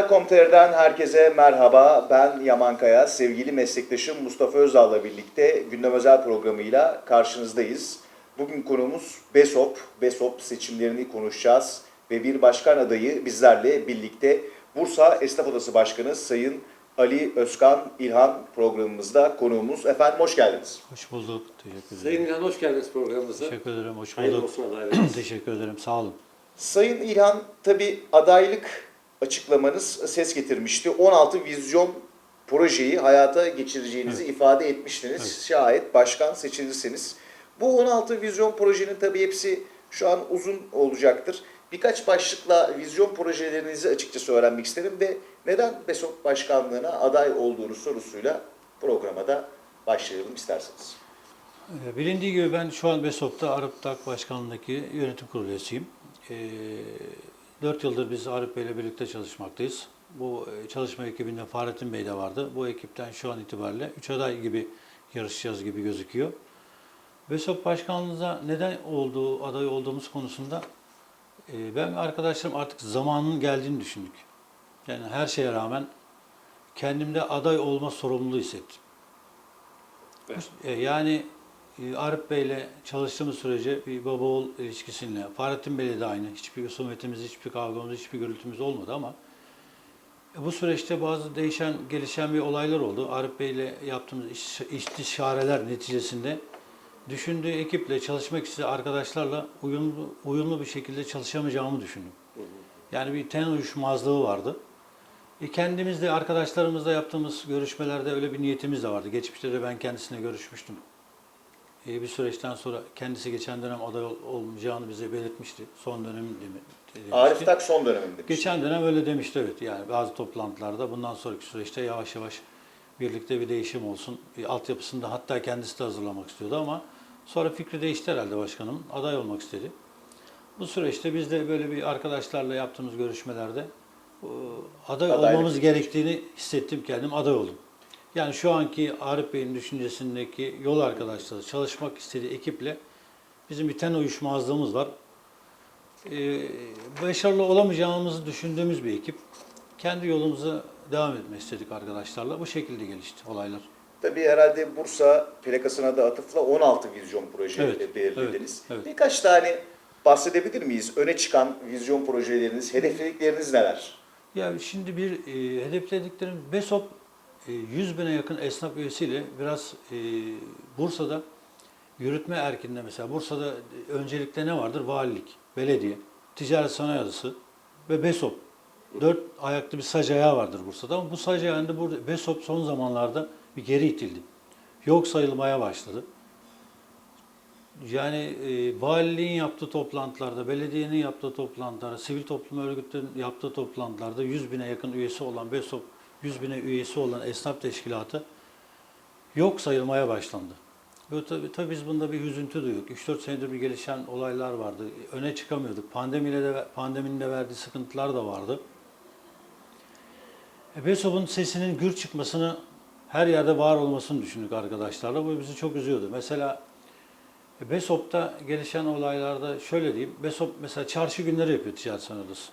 Haber.com.tr'den herkese merhaba. Ben Yaman Kaya. Sevgili meslektaşım Mustafa Özal'la birlikte gündem özel programıyla karşınızdayız. Bugün konuğumuz BESOP. BESOP seçimlerini konuşacağız ve bir başkan adayı bizlerle birlikte Bursa Esnaf Odası Başkanı Sayın Ali Özkan İlhan programımızda konuğumuz. Efendim hoş geldiniz. Hoş bulduk. Teşekkür ederim. Sayın İlhan hoş geldiniz programımıza. Teşekkür ederim. Hoş Hayırlı bulduk. olsun adaylarınız. Teşekkür ederim. Sağ olun. Sayın İlhan tabi adaylık açıklamanız ses getirmişti. 16 vizyon projeyi hayata geçireceğinizi ifade etmiştiniz. Evet. Şayet başkan seçilirseniz. Bu 16 vizyon projenin tabi hepsi şu an uzun olacaktır. Birkaç başlıkla vizyon projelerinizi açıkçası öğrenmek isterim ve neden BESOP başkanlığına aday olduğunu sorusuyla programa da başlayalım isterseniz. Ee, Bilindiği gibi ben şu an BESOP'ta Arap Tak Başkanlığı'ndaki yönetim kurulu üyesiyim. Ee, 4 yıldır biz Arap Bey'le birlikte çalışmaktayız. Bu e, çalışma ekibinde Fahrettin Bey de vardı. Bu ekipten şu an itibariyle 3 aday gibi yarışacağız gibi gözüküyor. BESOP başkanlığında neden olduğu, aday olduğumuz konusunda e, ben ve arkadaşlarım artık zamanın geldiğini düşündük. Yani her şeye rağmen kendimde aday olma sorumluluğu hissettim. Evet. E, Yani Arif Bey'le çalıştığımız sürece bir baba oğul ilişkisiyle, Fahrettin Bey'le de aynı. Hiçbir husumetimiz, hiçbir kavgamız, hiçbir gürültümüz olmadı ama e, bu süreçte bazı değişen, gelişen bir olaylar oldu. Arif Bey'le yaptığımız iş, istişareler neticesinde düşündüğü ekiple, çalışmak istediği arkadaşlarla uyumlu, uyumlu bir şekilde çalışamayacağımı düşündüm. Yani bir ten uyuşmazlığı vardı. E kendimizde, arkadaşlarımızla yaptığımız görüşmelerde öyle bir niyetimiz de vardı. Geçmişte de ben kendisine görüşmüştüm. E bir süreçten sonra kendisi geçen dönem aday ol- olmayacağını bize belirtmişti. Son dönem demişti. Arif Tak son döneminde. Geçen dönem öyle demişti evet. Yani bazı toplantılarda bundan sonraki süreçte yavaş yavaş birlikte bir değişim olsun. Bir altyapısını da hatta kendisi de hazırlamak istiyordu ama sonra fikri değişti herhalde başkanım. Aday olmak istedi. Bu süreçte biz de böyle bir arkadaşlarla yaptığımız görüşmelerde e, aday Adaylık olmamız gerektiğini hissettim kendim aday oldum. Yani şu anki Arif Bey'in düşüncesindeki yol arkadaşları, çalışmak istediği ekiple bizim bir ten uyuşmazlığımız var. Ee, başarılı olamayacağımızı düşündüğümüz bir ekip. Kendi yolumuza devam etmek istedik arkadaşlarla. Bu şekilde gelişti olaylar. Tabii herhalde Bursa plakasına da atıfla 16 vizyon proje Evet, belirlediniz. evet, evet. Birkaç tane bahsedebilir miyiz? Öne çıkan vizyon projeleriniz, hedefledikleriniz neler? Ya şimdi bir e, hedeflediklerim BESOP 100 bine yakın esnaf üyesiyle biraz e, Bursa'da yürütme erkinde mesela Bursa'da öncelikle ne vardır? Valilik, belediye, ticaret sanayi odası ve BESOP. Dört ayaklı bir sac ayağı vardır Bursa'da ama bu sac ayağında burada BESOP son zamanlarda bir geri itildi. Yok sayılmaya başladı. Yani e, valiliğin yaptığı toplantılarda, belediyenin yaptığı toplantılarda, sivil toplum örgütlerinin yaptığı toplantılarda 100 bine yakın üyesi olan BESOP, 100 bine üyesi olan esnaf teşkilatı yok sayılmaya başlandı. Ve tabii, tabii biz bunda bir hüzüntü duyduk. 3-4 senedir bir gelişen olaylar vardı. Öne çıkamıyorduk. Pandemiyle de, pandeminin de verdiği sıkıntılar da vardı. E, BESOP'un sesinin gür çıkmasını, her yerde var olmasını düşündük arkadaşlarla. Bu bizi çok üzüyordu. Mesela e, BESOP'ta gelişen olaylarda şöyle diyeyim. BESOP mesela çarşı günleri yapıyor ticaret odası.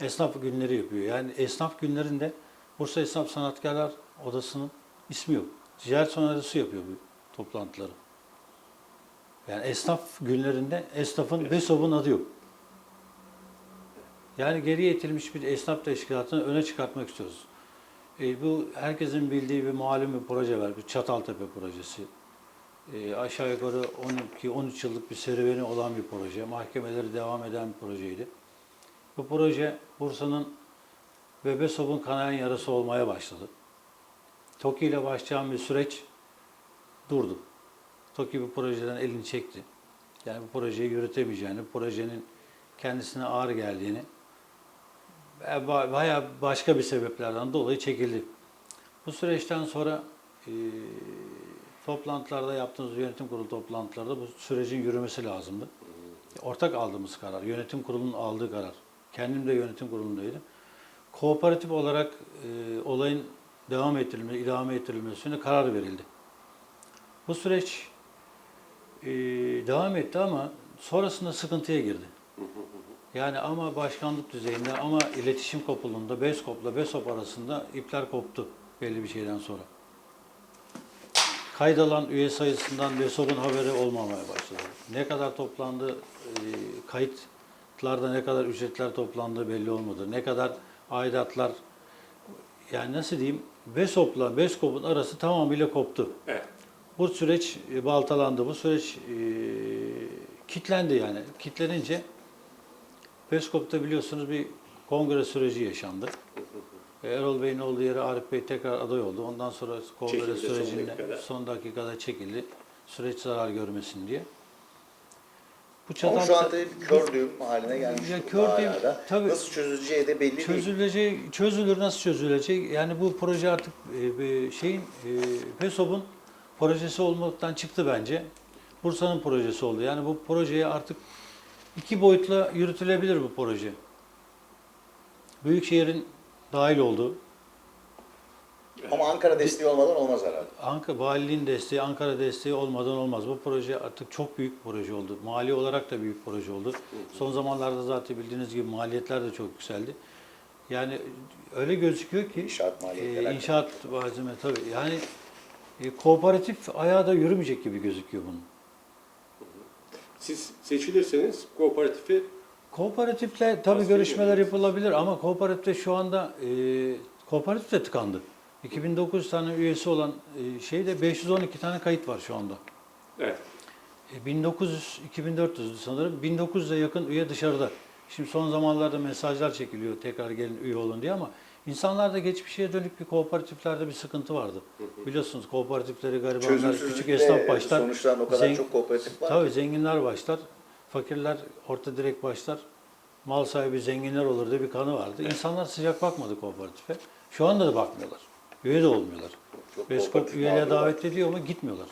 Esnaf günleri yapıyor. Yani esnaf günlerinde Bursa Esnaf Sanatkarlar Odası'nın ismi yok. Ticaret odası yapıyor bu toplantıları. Yani esnaf günlerinde esnafın BESOP'un adı yok. Yani geriye itilmiş bir esnaf teşkilatını öne çıkartmak istiyoruz. E, bu herkesin bildiği bir malum bir proje var. Bir Çataltepe projesi. E, aşağı yukarı 12-13 yıllık bir serüveni olan bir proje. Mahkemeleri devam eden bir projeydi. Bu proje Bursa'nın ve BESOP'un kanayan yarası olmaya başladı. TOKİ ile başlayan bir süreç durdu. TOKİ bu projeden elini çekti. Yani bu projeyi yürütemeyeceğini, projenin kendisine ağır geldiğini ve ba- bayağı başka bir sebeplerden dolayı çekildi. Bu süreçten sonra e, toplantılarda yaptığımız yönetim kurulu toplantılarda bu sürecin yürümesi lazımdı. Ortak aldığımız karar, yönetim kurulunun aldığı karar. Kendim de yönetim kurulundaydım. Kooperatif olarak e, olayın devam ettirilmesi, idame ettirilmesine karar verildi. Bu süreç e, devam etti ama sonrasında sıkıntıya girdi. Yani ama başkanlık düzeyinde ama iletişim kopulunda BESKOP'la BESOP arasında ipler koptu belli bir şeyden sonra. Kaydalan üye sayısından BESOP'un haberi olmamaya başladı. Ne kadar toplandı, e, kayıtlarda ne kadar ücretler toplandığı belli olmadı. Ne kadar aidatlar, yani nasıl diyeyim, BESOP'la BESKOP'un arası tamamıyla koptu. Evet. Bu süreç e, baltalandı. Bu süreç e, kitlendi yani. Kitlenince Peskop'ta biliyorsunuz bir kongre süreci yaşandı. E, Erol Bey'in olduğu yere Arif Bey tekrar aday oldu. Ondan sonra kongre Çekildi son sürecinde dakikada. son dakikada çekildi. Süreç zarar görmesin diye. Bu Ama çatal şu anda bir kör düğüm haline gelmiş Ya kör düğüm, tabii. Nasıl çözüleceği de belli değil. çözülecek, çözülür nasıl çözülecek? Yani bu proje artık e, bir şeyin e, PESOB'un projesi olmaktan çıktı bence. Bursa'nın projesi oldu. Yani bu projeye artık iki boyutla yürütülebilir bu proje. Büyükşehir'in dahil olduğu, Ama Ankara desteği olmadan olmaz herhalde. Ankara valiliğin desteği, Ankara desteği olmadan olmaz. Bu proje artık çok büyük bir proje oldu. Mali olarak da büyük proje oldu. Son zamanlarda zaten bildiğiniz gibi maliyetler de çok yükseldi. Yani öyle gözüküyor ki İnşaat maliyetleri. e, inşaat malzeme tabii. Yani e, kooperatif ayağı da yürümeyecek gibi gözüküyor bunun. Siz seçilirseniz kooperatifi Kooperatifle tabii görüşmeler yapılabilir ama kooperatifte şu anda e, kooperatif de tıkandı. 2900 tane üyesi olan e, şeyde 512 tane kayıt var şu anda. evet. E, 1900, 2400 sanırım. 1900'e yakın üye dışarıda. Şimdi son zamanlarda mesajlar çekiliyor tekrar gelin üye olun diye ama insanlarda geçmişe dönük bir kooperatiflerde bir sıkıntı vardı. Biliyorsunuz kooperatifleri garibanlar, küçük esnaf başlar. sonuçlanan o kadar çok kooperatif var. Tabii ki. zenginler başlar, fakirler orta direkt başlar. Mal sahibi zenginler olur diye bir kanı vardı. İnsanlar sıcak bakmadı kooperatife. Şu anda da bakmıyorlar. Üye de olmuyorlar. Çok Beskop üyeliğe davet ediyor ama gitmiyorlar.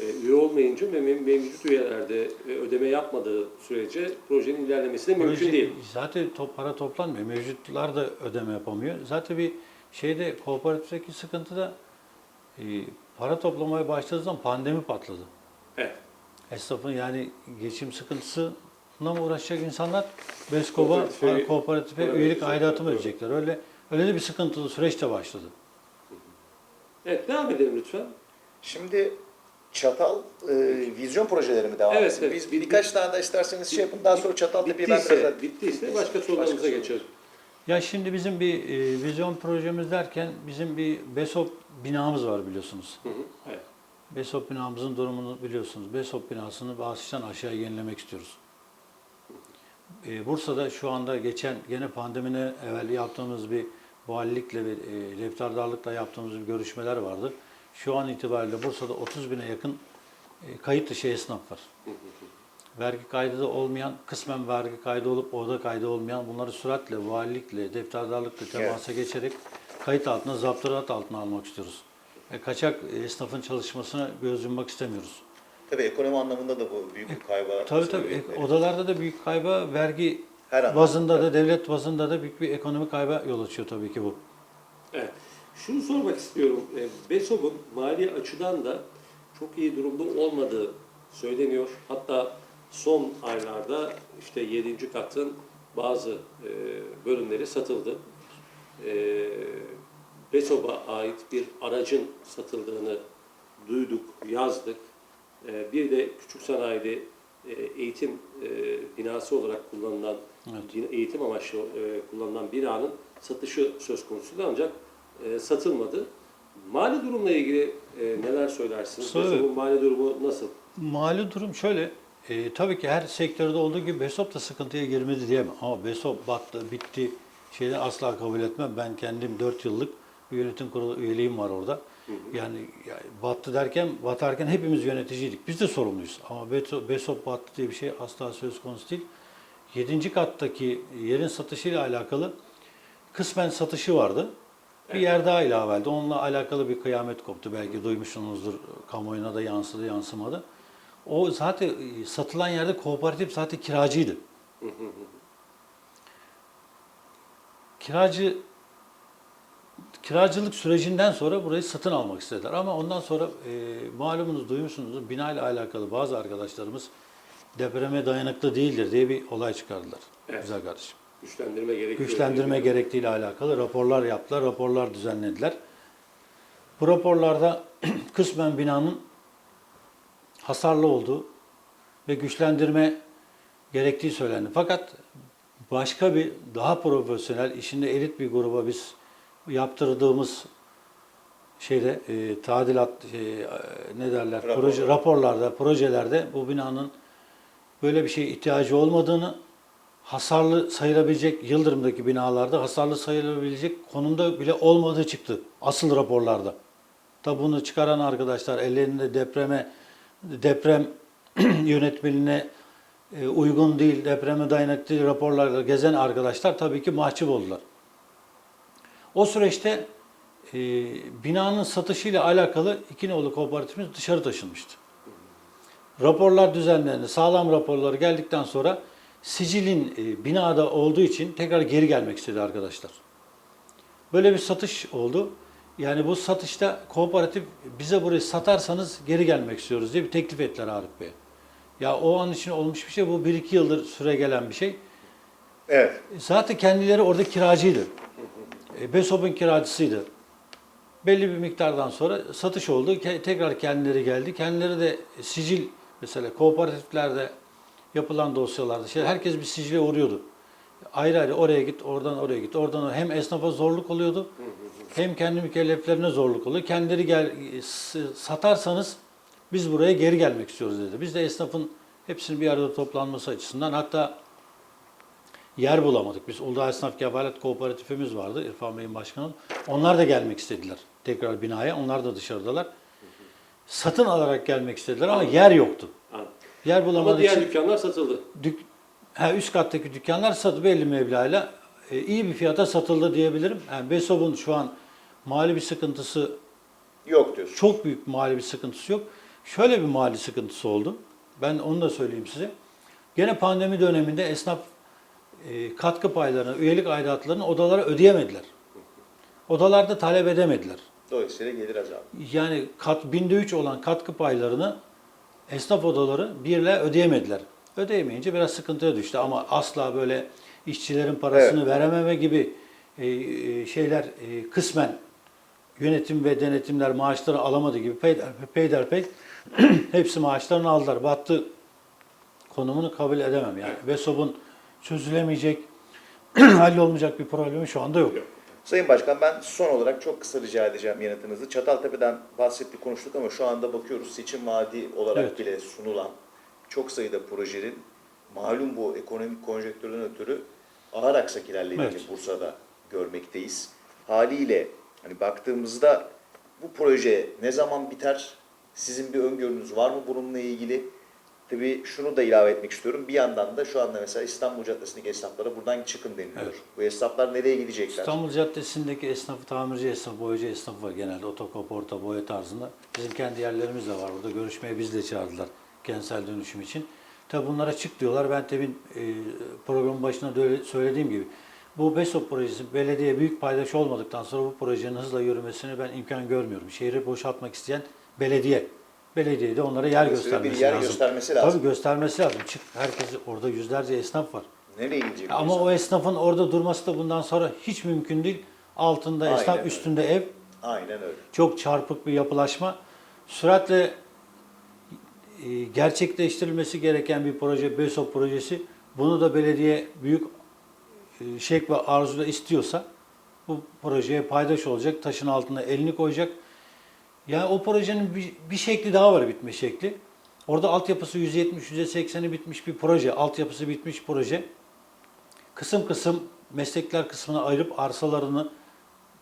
E, üye olmayınca ve mev- mevcut üyelerde e, ödeme yapmadığı sürece projenin ilerlemesi de mümkün Proje- değil. Zaten top, para toplanmıyor. Mevcutlar da ödeme yapamıyor. Zaten bir şeyde kooperatifteki sıkıntı da e, para toplamaya başladığı zaman pandemi patladı. Evet. Esnafın yani geçim sıkıntısına mı uğraşacak insanlar Beskop'a, Kooperatife- kooperatife üyelik aidatı mı ödeyecekler? Öyle öyle de bir sıkıntılı süreç de başladı. Evet, devam edelim lütfen. Şimdi Çatal e, vizyon projeleri mi devam Evet, etsin? evet. Biz birkaç tane de isterseniz şey yapın. Daha sonra Çataltepe'yi ben Bittiyse, biraz... bittiyse başka sorularımıza soru. geçelim. Ya şimdi bizim bir e, vizyon projemiz derken bizim bir BESOP binamız var biliyorsunuz. Hı hı. Evet. BESOP binamızın durumunu biliyorsunuz. BESOP binasını baştan aşağı yenilemek istiyoruz. Ee, Bursa'da şu anda geçen gene pandemine evvel yaptığımız bir valilikle ve e, defterdarlıkla yaptığımız görüşmeler vardı. Şu an itibariyle Bursa'da 30 bine yakın e, kayıt dışı esnaf var. Vergi kaydı da olmayan, kısmen vergi kaydı olup orada kaydı olmayan bunları süratle valilikle, defterdarlıkla temasa geçerek kayıt altına, zaptırat altına almak istiyoruz. E, kaçak esnafın çalışmasına göz yummak istemiyoruz. Tabii ekonomi anlamında da bu büyük bir kayba Tabii tabii. Ek- veriyor. Odalarda da büyük kayba, vergi Her anlamda. bazında da, devlet bazında da büyük bir ekonomik kayba yol açıyor tabii ki bu. Evet. Şunu sormak istiyorum. E, BESOB'un mali açıdan da çok iyi durumda olmadığı söyleniyor. Hatta son aylarda işte 7. katın bazı e, bölümleri satıldı. E, BESOB'a ait bir aracın satıldığını duyduk, yazdık. E, bir de küçük sanayide e, eğitim e, binası olarak kullanılan, Evet. eğitim amaçlı e, kullanılan binanın satışı söz konusuydu ancak e, satılmadı. Mali durumla ilgili e, neler söylersiniz? Tabii. BESOB'un mali durumu nasıl? Mali durum şöyle, e, tabii ki her sektörde olduğu gibi BESOP da sıkıntıya girmedi diyemem. Ama BESOP battı, bitti şeyden asla kabul etmem. Ben kendim 4 yıllık yönetim kurulu üyeliğim var orada. Yani, yani battı derken, batarken hepimiz yöneticiydik. Biz de sorumluyuz. Ama BESOP battı diye bir şey asla söz konusu değil. 7. kattaki yerin satışıyla alakalı kısmen satışı vardı. Bir yer daha ilaveldi. Onunla alakalı bir kıyamet koptu. Belki duymuşsunuzdur. Kamuoyuna da yansıdı, yansımadı. O zaten e, satılan yerde kooperatif zaten kiracıydı. Kiracı kiracılık sürecinden sonra burayı satın almak istediler. Ama ondan sonra e, malumunuz duymuşsunuzdur bina ile alakalı bazı arkadaşlarımız depreme dayanıklı değildir diye bir olay çıkardılar. Evet. Güzel kardeşim. Güçlendirme gerekiyor. Güçlendirme gerektiğiyle alakalı raporlar yaptılar, raporlar düzenlediler. Bu raporlarda kısmen binanın hasarlı olduğu ve güçlendirme gerektiği söylendi. Fakat başka bir daha profesyonel, işinde elit bir gruba biz yaptırdığımız şeyde e, tadilat e, ne derler Rapor. proje raporlarda, projelerde bu binanın böyle bir şeye ihtiyacı olmadığını, hasarlı sayılabilecek Yıldırım'daki binalarda hasarlı sayılabilecek konumda bile olmadığı çıktı asıl raporlarda. Tabi bunu çıkaran arkadaşlar ellerinde depreme deprem yönetmeliğine e, uygun değil, depreme dayanıklı raporlarla gezen arkadaşlar tabii ki mahcup oldular. O süreçte e, binanın satışıyla alakalı iki nolu kooperatifimiz dışarı taşınmıştı. Raporlar düzenlendi. Sağlam raporları geldikten sonra sicilin e, binada olduğu için tekrar geri gelmek istedi arkadaşlar. Böyle bir satış oldu. Yani bu satışta kooperatif bize burayı satarsanız geri gelmek istiyoruz diye bir teklif ettiler Arif Bey. Ya o an için olmuş bir şey. Bu 1-2 yıldır süre gelen bir şey. Evet. Zaten kendileri orada kiracıydı. E, Besop'un kiracısıydı. Belli bir miktardan sonra satış oldu. Tekrar kendileri geldi. Kendileri de sicil mesela kooperatiflerde yapılan dosyalarda şey herkes bir sicile uğruyordu. Ayrı ayrı oraya git, oradan oraya git, oradan. Hem esnafa zorluk oluyordu. Hem kendi mükelleflerine zorluk oluyor. Kendileri gel satarsanız biz buraya geri gelmek istiyoruz dedi. Biz de esnafın hepsinin bir arada toplanması açısından hatta yer bulamadık. Biz Uludağ Esnaf Kefalet Kooperatifimiz vardı İrfan Bey'in başkanı. Onlar da gelmek istediler tekrar binaya. Onlar da dışarıdalar. Satın alarak gelmek istediler ama yer yoktu. Anladım. Yer Ama bulamadığı diğer için dükkanlar satıldı. dük, ha, üst kattaki dükkanlar satı belli meblağıyla e, iyi bir fiyata satıldı diyebilirim. Yani Besob'un şu an mali bir sıkıntısı Yok diyorsun. çok büyük mali bir sıkıntısı yok. Şöyle bir mali sıkıntısı oldu. Ben onu da söyleyeyim size. Gene pandemi döneminde esnaf e, katkı paylarını, üyelik aidatlarını odalara ödeyemediler. Odalarda talep edemediler. Dolayısıyla gelir azaldı. Yani kat binde üç olan katkı paylarını esnaf odaları birle ödeyemediler. Ödeyemeyince biraz sıkıntıya düştü ama asla böyle işçilerin parasını verememe gibi e, e, şeyler e, kısmen yönetim ve denetimler maaşları alamadı gibi peyder peyderpey hepsi maaşlarını aldılar. Battı konumunu kabul edemem yani. VESOB'un çözülemeyecek, hallolmayacak bir problemi şu anda yok. Yok. Sayın Başkan ben son olarak çok kısa rica edeceğim yanıtınızı. Çataltepe'den bahsettik konuştuk ama şu anda bakıyoruz seçim vaadi olarak Evet. bile sunulan çok sayıda projenin malum bu ekonomik konjonktürden ötürü ağır aksak ilerlediğini Evet. Bursa'da görmekteyiz. Haliyle hani baktığımızda bu proje ne zaman biter? Sizin bir öngörünüz var mı bununla ilgili? Tabii şunu da ilave etmek istiyorum. Bir yandan da şu anda mesela İstanbul Caddesi'ndeki esnaflara buradan çıkın deniliyor. Evet. Bu esnaflar nereye gidecekler? İstanbul Caddesi'ndeki esnafı, tamirci esnafı, boyacı esnafı var genelde. Otokop, orta boya tarzında. Bizim kendi yerlerimiz de var burada. Görüşmeye biz de çağırdılar kentsel dönüşüm için. Tabi bunlara çık diyorlar. Ben tabii e, programın başında da öyle söylediğim gibi bu BESOP projesi belediye büyük paydaş olmadıktan sonra bu projenin hızla yürümesini ben imkan görmüyorum. Şehri boşaltmak isteyen belediye. Belediye de onlara yer bir göstermesi yer lazım. göstermesi lazım. Tabii göstermesi lazım. Çık herkes orada yüzlerce esnaf var. Nereye gidecek? bu Ama o esnafın orada durması da bundan sonra hiç mümkün değil. Altında Aynen esnaf, öyle. üstünde ev. Aynen öyle. Çok çarpık bir yapılaşma. Süratle e, gerçekleştirilmesi gereken bir proje, BESOP projesi. Bunu da belediye büyük e, şek ve arzuda istiyorsa bu projeye paydaş olacak, taşın altına elini koyacak. Yani o projenin bir, bir şekli daha var bitme şekli. Orada altyapısı %70, %80'i bitmiş bir proje, altyapısı bitmiş proje. Kısım kısım meslekler kısmına ayırıp arsalarını,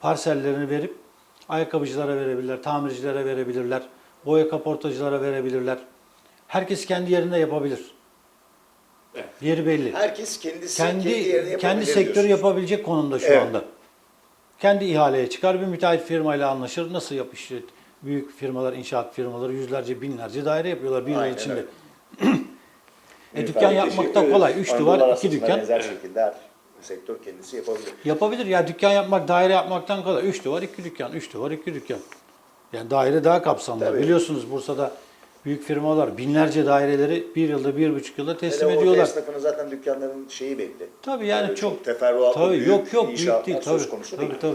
parsellerini verip ayakkabıcılara verebilirler, tamircilere verebilirler, boya kaportacılara verebilirler. Herkes kendi yerinde yapabilir. Evet. Yeri belli. Herkes kendisi Kendi kendi, yerine kendi sektörü diyorsunuz. yapabilecek konumda şu Evet. anda. Kendi ihaleye çıkar bir müteahhit firmayla anlaşır. Nasıl yapış büyük firmalar, inşaat firmaları yüzlerce, binlerce daire yapıyorlar bir yıl Aynen içinde. öyle. E, dükkan yapmak da kolay. Üç duvar, iki dükkan. Benzer şekilde her sektör kendisi yapabilir. Yapabilir ya dükkan yapmak, daire yapmaktan kolay. Üç duvar, iki dükkan, üç duvar, iki dükkan. Yani daire daha kapsamlı. Tabii. Biliyorsunuz Bursa'da büyük firmalar binlerce daireleri bir yılda, bir buçuk yılda teslim Hele ediyorlar. esnafının zaten dükkanların şeyi belli. Tabii yani çok, teferruatlı tabii büyük yok yok büyük inşaatlar değil söz tabii. konusu Tabii değil. tabii.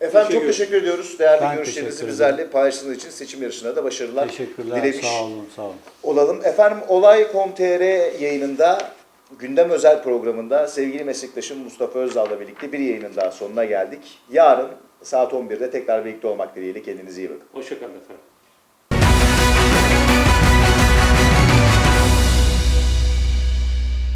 Efendim çok Teşekkür ediyoruz. Değerli Ben görüşlerinizi teşekkür bizlerle paylaştığınız için seçim yarışına da başarılar Teşekkürler. dilemiş Sağ olun, sağ olun. olalım. Efendim Olay.com.tr yayınında gündem özel programında sevgili meslektaşım Mustafa Özdal'la birlikte bir yayının daha sonuna geldik. Yarın saat 11'de tekrar birlikte olmak dileğiyle kendinize iyi bakın. Hoşçakalın efendim.